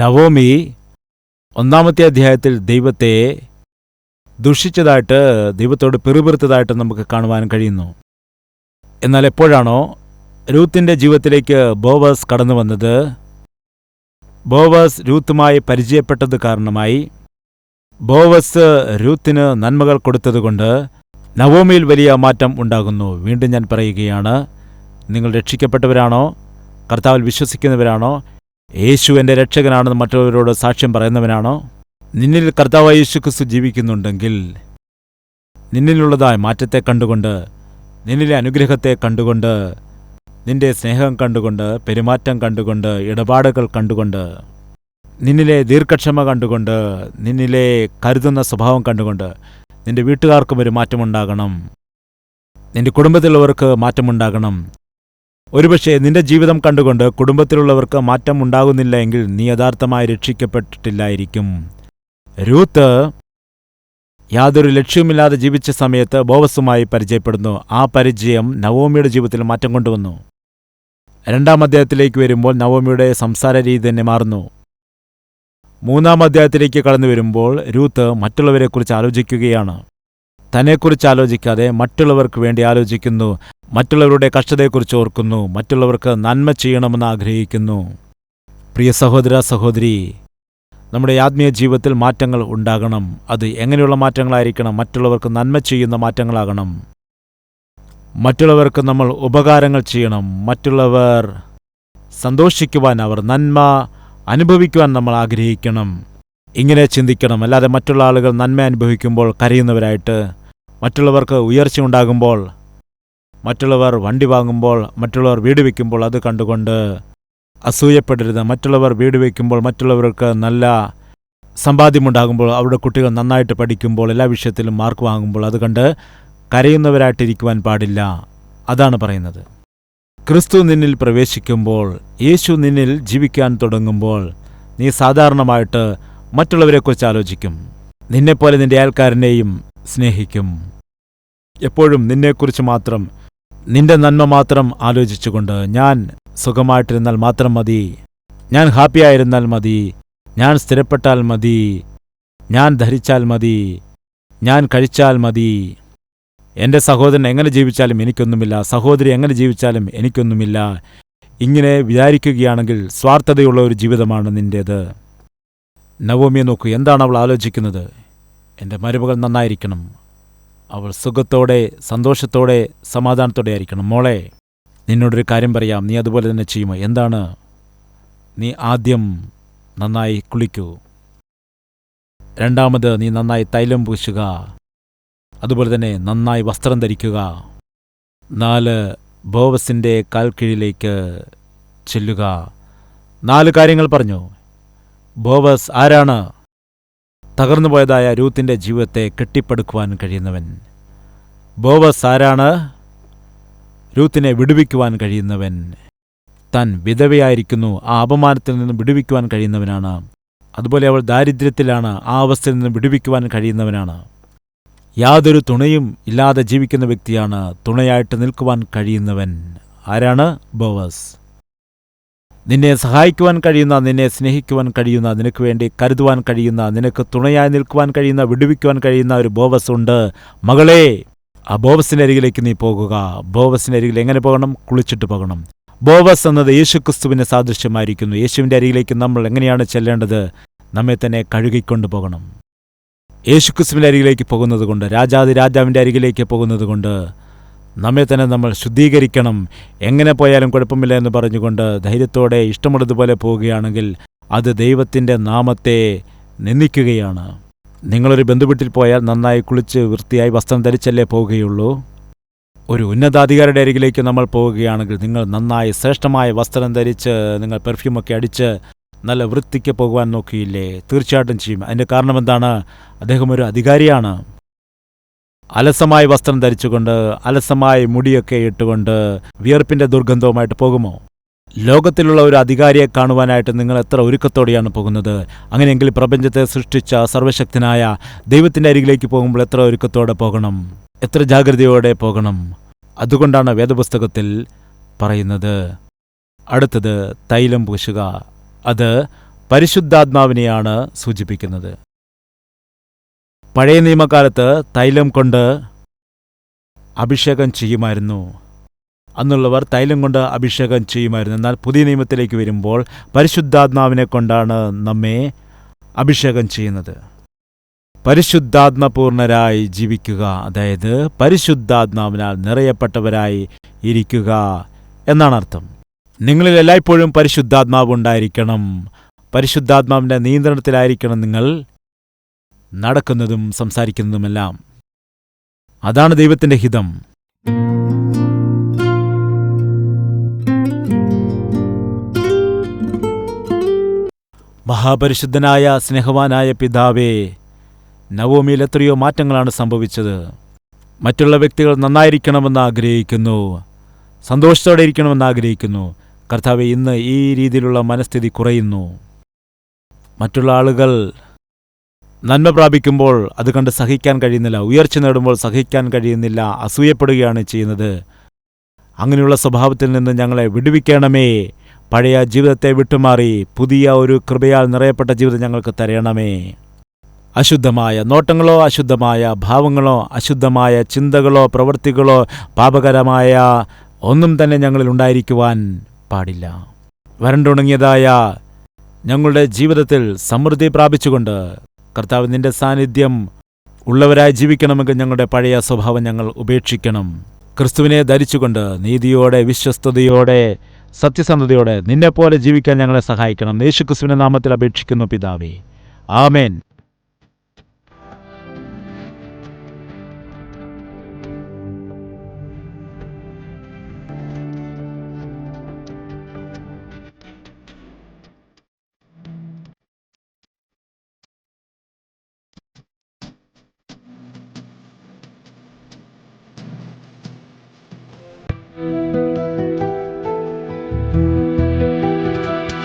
Naomi ഒന്നാമത്തെ അധ്യായത്തിൽ ദൈവത്തെ ദുഷിച്ചതായിട്ട് ദൈവത്തോട് പിറുപിറുത്തതായിട്ട് നമുക്ക് കാണുവാൻ കഴിയുന്നു. എന്നാൽ എപ്പോഴാണോ രൂത്തിന്റെ ജീവിതത്തിലേക്ക് ബോവസ് കടന്നു വന്നത് ബോവസ് രൂത്തുമായി പരിചയപ്പെട്ടത് കാരണമായി ബോവസ് രൂത്തിന് നന്മകൾ കൊടുത്തതുകൊണ്ട് നവോമിയിൽ വലിയ മാറ്റം ഉണ്ടാകുന്നു. വീണ്ടും ഞാൻ പറയുകയാണ് നിങ്ങൾ രക്ഷിക്കപ്പെട്ടവരാണോ കർത്താവിൽ വിശ്വസിക്കുന്നവരാണോ യേശു എന്റെ രക്ഷകനാണെന്ന് മറ്റുള്ളവരോട് സാക്ഷ്യം പറയുന്നവനാണോ? നിന്നിൽ കർത്താവ് യേശു ക്രിസ്തു ജീവിക്കുന്നുണ്ടെങ്കിൽ നിന്നിലുള്ളതായ മാറ്റത്തെ കണ്ടുകൊണ്ട് നിന്നിലെ അനുഗ്രഹത്തെ കണ്ടുകൊണ്ട് നിന്റെ സ്നേഹം കണ്ടുകൊണ്ട് പെരുമാറ്റം കണ്ടുകൊണ്ട് ഇടപാടുകൾ കണ്ടുകൊണ്ട് നിന്നിലെ ദീർഘക്ഷമ കണ്ടുകൊണ്ട് നിന്നിലെ കരുതുന്ന സ്വഭാവം കണ്ടുകൊണ്ട് നിന്റെ വീട്ടുകാർക്കും ഒരു മാറ്റമുണ്ടാകണം. നിന്റെ കുടുംബത്തിലുള്ളവർക്ക് മാറ്റമുണ്ടാകണം. ഒരുപക്ഷെ നിന്റെ ജീവിതം കണ്ടുകൊണ്ട് കുടുംബത്തിലുള്ളവർക്ക് മാറ്റം ഉണ്ടാകുന്നില്ല എങ്കിൽ നീ യഥാർത്ഥമായി രക്ഷിക്കപ്പെട്ടിട്ടില്ലായിരിക്കും. രൂത്ത് യാതൊരു ലക്ഷ്യവുമില്ലാതെ ജീവിച്ച സമയത്ത് ബോവസുമായി പരിചയപ്പെടുന്നു. ആ പരിചയം നവോമിയുടെ ജീവിതത്തിൽ മാറ്റം കൊണ്ടുവന്നു. രണ്ടാം അധ്യായത്തിലേക്ക് വരുമ്പോൾ നവോമിയുടെ സംസാര രീതി തന്നെ മാറുന്നു. മൂന്നാം അധ്യായത്തിലേക്ക് കടന്നു വരുമ്പോൾ രൂത്ത് മറ്റുള്ളവരെക്കുറിച്ച് ആലോചിക്കുകയാണ്. തന്നെക്കുറിച്ച് ആലോചിക്കാതെ മറ്റുള്ളവർക്ക് വേണ്ടി ആലോചിക്കുന്നു. മറ്റുള്ളവരുടെ കഷ്ടതയെക്കുറിച്ച് ഓർക്കുന്നു. മറ്റുള്ളവർക്ക് നന്മ ചെയ്യണമെന്ന് ആഗ്രഹിക്കുന്നു. പ്രിയ സഹോദര സഹോദരി നമ്മുടെ ആത്മീയ ജീവിതത്തിൽ മാറ്റങ്ങൾ ഉണ്ടാകണം. അത് എങ്ങനെയുള്ള മാറ്റങ്ങളായിരിക്കണം? മറ്റുള്ളവർക്ക് നന്മ ചെയ്യുന്ന മാറ്റങ്ങളാകണം. മറ്റുള്ളവർക്ക് നമ്മൾ ഉപകാരങ്ങൾ ചെയ്യണം. മറ്റുള്ളവർ സന്തോഷിക്കുവാൻ അവർ നന്മ അനുഭവിക്കുവാൻ നമ്മൾ ആഗ്രഹിക്കണം. ഇങ്ങനെ ചിന്തിക്കണം. അല്ലാതെ മറ്റുള്ള ആളുകൾ നന്മ അനുഭവിക്കുമ്പോൾ കരയുന്നവരായിട്ട് മറ്റുള്ളവർക്ക് ഉയർച്ച ഉണ്ടാകുമ്പോൾ മറ്റുള്ളവർ വണ്ടി വാങ്ങുമ്പോൾ മറ്റുള്ളവർ വീട് വയ്ക്കുമ്പോൾ അത് കണ്ടുകൊണ്ട് അസൂയപ്പെടരുത്. മറ്റുള്ളവർ വീട് വയ്ക്കുമ്പോൾ മറ്റുള്ളവർക്ക് നല്ല സമ്പാദ്യമുണ്ടാകുമ്പോൾ അവരുടെ കുട്ടികൾ നന്നായിട്ട് പഠിക്കുമ്പോൾ എല്ലാ വിഷയത്തിലും മാർക്ക് വാങ്ങുമ്പോൾ അത് കണ്ട് കരയുന്നവരായിട്ടിരിക്കുവാൻ പാടില്ല. അതാണ് പറയുന്നത്. ക്രിസ്തു നിന്നിൽ പ്രവേശിക്കുമ്പോൾ യേശു നിന്നിൽ ജീവിക്കാൻ തുടങ്ങുമ്പോൾ നീ സാധാരണമായിട്ട് മറ്റുള്ളവരെക്കുറിച്ച് ആലോചിക്കും. നിന്നെപ്പോലെ നിന്റെ അയൽക്കാരനെയും സ്നേഹിക്കും. എപ്പോഴും നിന്നെക്കുറിച്ച് മാത്രം നിന്റെ നന്മ മാത്രം ആലോചിച്ചുകൊണ്ട് ഞാൻ സുഖമായിട്ടിരുന്നാൽ മാത്രം മതി. ഞാൻ ഹാപ്പിയായിരുന്നാൽ മതി. ഞാൻ സ്ഥിരപ്പെട്ടാൽ മതി. ഞാൻ ധരിച്ചാൽ മതി. ഞാൻ കഴിച്ചാൽ മതി. എന്റെ സഹോദരൻ എങ്ങനെ ജീവിച്ചാലും എനിക്കൊന്നുമില്ല. സഹോദരി എങ്ങനെ ജീവിച്ചാലും എനിക്കൊന്നുമില്ല. ഇങ്ങനെ വിചാരിക്കുകയാണെങ്കിൽ സ്വാർത്ഥതയുള്ള ഒരു ജീവിതമാണ് നിന്റേത് നവോമിയെ നോക്കൂ. എന്താണ് അവൾ ആലോചിക്കുന്നത്? എന്റെ മരുമകൾ നന്നായിരിക്കണം. അവൾ സുഖത്തോടെ സന്തോഷത്തോടെ സമാധാനത്തോടെ ആയിരിക്കണം. മോളെ നിന്നോടൊരു കാര്യം പറയാം. നീ അതുപോലെ തന്നെ ചെയ്യുമോ? എന്താണ്? നീ ആദ്യം നന്നായി കുളിക്കൂ. രണ്ടാമത് നീ നന്നായി തൈലം പൂശുക. അതുപോലെ തന്നെ നന്നായി വസ്ത്രം ധരിക്കുക. നാല് ബോവസിന്റെ കാൽക്കീഴിലേക്ക് ചെല്ലുക. നാല് കാര്യങ്ങൾ പറഞ്ഞു. ബോവസ് ആരാണ്? തകർന്നുപോയതായ രൂത്തിന്റെ ജീവിതത്തെ കെട്ടിപ്പടുക്കുവാൻ കഴിയുന്നവൻ. ബോവസ് ആരാണ്? രൂത്തിനെ വിടുവിക്കുവാൻ കഴിയുന്നവൻ. താൻ വിധവയായിരിക്കുന്നു. ആ അപമാനത്തിൽ നിന്നും വിടുവിക്കുവാൻ കഴിയുന്നവനാണ്. അതുപോലെ അവൾ ദാരിദ്ര്യത്തിലാണ്. ആ അവസ്ഥയിൽ നിന്നും വിടുവിക്കുവാൻ കഴിയുന്നവനാണ്. യാതൊരു തുണയും ഇല്ലാതെ ജീവിക്കുന്ന വ്യക്തിയാണ്. തുണയായിട്ട് നിൽക്കുവാൻ കഴിയുന്നവൻ. ആരാണ്? ബോവസ്. നിന്നെ സഹായിക്കുവാൻ കഴിയുന്ന നിന്നെ സ്നേഹിക്കുവാൻ കഴിയുന്ന നിനക്ക് വേണ്ടി കരുതുവാൻ കഴിയുന്ന നിനക്ക് തുണയായി നിൽക്കുവാൻ കഴിയുന്ന വിടുവിക്കുവാൻ കഴിയുന്ന ഒരു ബോവസ് ഉണ്ട്. മകളെ ആ ബോവസിന്റെ അരികിലേക്ക് നീ പോകുക. ബോവസിന്റെ അരികിൽ എങ്ങനെ പോകണം? കുളിച്ചിട്ട് പോകണം. ബോവസ് എന്നത് യേശുക്രിസ്തുവിന് സാദൃശ്യമായിരിക്കുന്നു. യേശുവിന്റെ അരികിലേക്ക് നമ്മൾ എങ്ങനെയാണ് ചെല്ലേണ്ടത്? നമ്മെ തന്നെ കഴുകിക്കൊണ്ടു പോകണം. യേശുക്രിസ്തുവിന്റെ അരികിലേക്ക് പോകുന്നത് കൊണ്ട് രാജാതി രാജാവിന്റെ അരികിലേക്ക് പോകുന്നത് കൊണ്ട് നമ്മെ തന്നെ നമ്മൾ ശുദ്ധീകരിക്കണം. എങ്ങനെ പോയാലും കുഴപ്പമില്ല എന്ന് പറഞ്ഞുകൊണ്ട് ധൈര്യത്തോടെ ഇഷ്ടമുള്ളതുപോലെ പോവുകയാണെങ്കിൽ അത് ദൈവത്തിന്റെ നാമത്തെ നിന്ദിക്കുകയാണ്. നിങ്ങളൊരു ബന്ധുവീട്ടിൽ പോയാൽ നന്നായി കുളിച്ച് വൃത്തിയായി വസ്ത്രം ധരിച്ചല്ലേ പോവുകയുള്ളൂ? ഒരു ഉന്നതാധികാരിയുടെ അരികിലേക്ക് നമ്മൾ പോവുകയാണെങ്കിൽ നിങ്ങൾ നന്നായി ശ്രേഷ്ഠമായ വസ്ത്രം ധരിച്ച് നിങ്ങൾ പെർഫ്യൂമൊക്കെ അടിച്ച് നല്ല വൃത്തിക്ക് പോകുവാൻ നോക്കിയില്ലേ തീർച്ചയായിട്ടും ചെയ്യും. അതിന്റെ കാരണം എന്താണ് അദ്ദേഹം ഒരു അധികാരിയാണ്. അലസമായ വസ്ത്രം ധരിച്ചുകൊണ്ട് അലസമായ മുടിയൊക്കെ ഇട്ടുകൊണ്ട് വിയർപ്പിന്റെ ദുർഗന്ധവുമായിട്ട് പോകുമോ? ലോകത്തിലുള്ള ഒരു അധികാരിയെ കാണുവാനായിട്ട് നിങ്ങൾ എത്ര ഒരുക്കത്തോടെയാണ് പോകുന്നത്? അങ്ങനെയെങ്കിൽ പ്രപഞ്ചത്തെ സൃഷ്ടിച്ച സർവശക്തനായ ദൈവത്തിന്റെ അരികിലേക്ക് പോകുമ്പോൾ എത്ര ഒരുക്കത്തോടെ പോകണം? എത്ര ജാഗ്രതയോടെ പോകണം? അതുകൊണ്ടാണ് വേദപുസ്തകത്തിൽ പറയുന്നത്. അടുത്തത് തൈലം പൂശുക. അത് പരിശുദ്ധാത്മാവിനെയാണ് സൂചിപ്പിക്കുന്നത്. പഴയ നിയമകാലത്ത് തൈലം കൊണ്ട് അഭിഷേകം ചെയ്യുമായിരുന്നു. അന്നുള്ളവർ തൈലം കൊണ്ട് അഭിഷേകം ചെയ്യുമായിരുന്നു. എന്നാൽ പുതിയ നിയമത്തിലേക്ക് വരുമ്പോൾ പരിശുദ്ധാത്മാവിനെ കൊണ്ടാണ് നമ്മെ അഭിഷേകം ചെയ്യുന്നത്. പരിശുദ്ധാത്മപൂർണരായി ജീവിക്കുക അതായത് പരിശുദ്ധാത്മാവിനാൽ നിറയപ്പെട്ടവരായി ഇരിക്കുക എന്നാണ് അർത്ഥം. നിങ്ങളിൽ എല്ലായ്പ്പോഴും പരിശുദ്ധാത്മാവ് ഉണ്ടായിരിക്കണം. പരിശുദ്ധാത്മാവിന്റെ നിയന്ത്രണത്തിലായിരിക്കണം നിങ്ങൾ നടക്കുന്നതും സംസാരിക്കുന്നതുമെല്ലാം. അതാണ് ദൈവത്തിന്റെ ഹിതം. മഹാപരിശുദ്ധനായ സ്നേഹവാനായ പിതാവേ നവോമിയിൽ എത്രയോ മാറ്റങ്ങളാണ് സംഭവിച്ചത്. മറ്റുള്ള വ്യക്തികൾ നന്നായിരിക്കണമെന്ന് ആഗ്രഹിക്കുന്നു. സന്തോഷത്തോടെ ഇരിക്കണമെന്ന് ആഗ്രഹിക്കുന്നു. കർത്താവ് ഇന്ന് ഈ രീതിയിലുള്ള മനസ്ഥിതി കുറയുന്നു. മറ്റുള്ള ആളുകൾ നന്മ പ്രാപിക്കുമ്പോൾ അത് കണ്ട് സഹിക്കാൻ കഴിയുന്നില്ല. ഉയർച്ച നേടുമ്പോൾ സഹിക്കാൻ കഴിയുന്നില്ല. അസൂയപ്പെടുകയാണ് ചെയ്യുന്നത്. അങ്ങനെയുള്ള സ്വഭാവത്തിൽ നിന്ന് ഞങ്ങളെ വിടുവിക്കണമേ. പഴയ ജീവിതത്തെ വിട്ടുമാറി പുതിയ ഒരു കൃപയാൽ നിറയപ്പെട്ട ജീവിതം ഞങ്ങൾക്ക് തരണമേ അശുദ്ധമായ നോട്ടങ്ങളോ അശുദ്ധമായ ഭാവങ്ങളോ അശുദ്ധമായ ചിന്തകളോ പ്രവൃത്തികളോ പാപകരമായ ഒന്നും തന്നെ ഞങ്ങളിൽ ഉണ്ടായിരിക്കുവാൻ പാടില്ല. വരണ്ടുണങ്ങിയതായ ഞങ്ങളുടെ ജീവിതത്തിൽ സമൃദ്ധി പ്രാപിച്ചുകൊണ്ട് കർത്താവ് നിന്റെ സാന്നിധ്യം ഉള്ളവരായി ജീവിക്കണമെങ്കിൽ ഞങ്ങളുടെ പഴയ സ്വഭാവം ഞങ്ങൾ ഉപേക്ഷിക്കണം. ക്രിസ്തുവിനെ ധരിച്ചുകൊണ്ട് നീതിയോടെ വിശ്വസ്തയോടെ സത്യസന്ധതയോടെ നിന്നെപ്പോലെ ജീവിക്കാൻ ഞങ്ങളെ സഹായിക്കണം. യേശു ക്രിസ്തുവിന്റെ നാമത്തിൽ അപേക്ഷിക്കുന്നു പിതാവേ. ആമേൻ.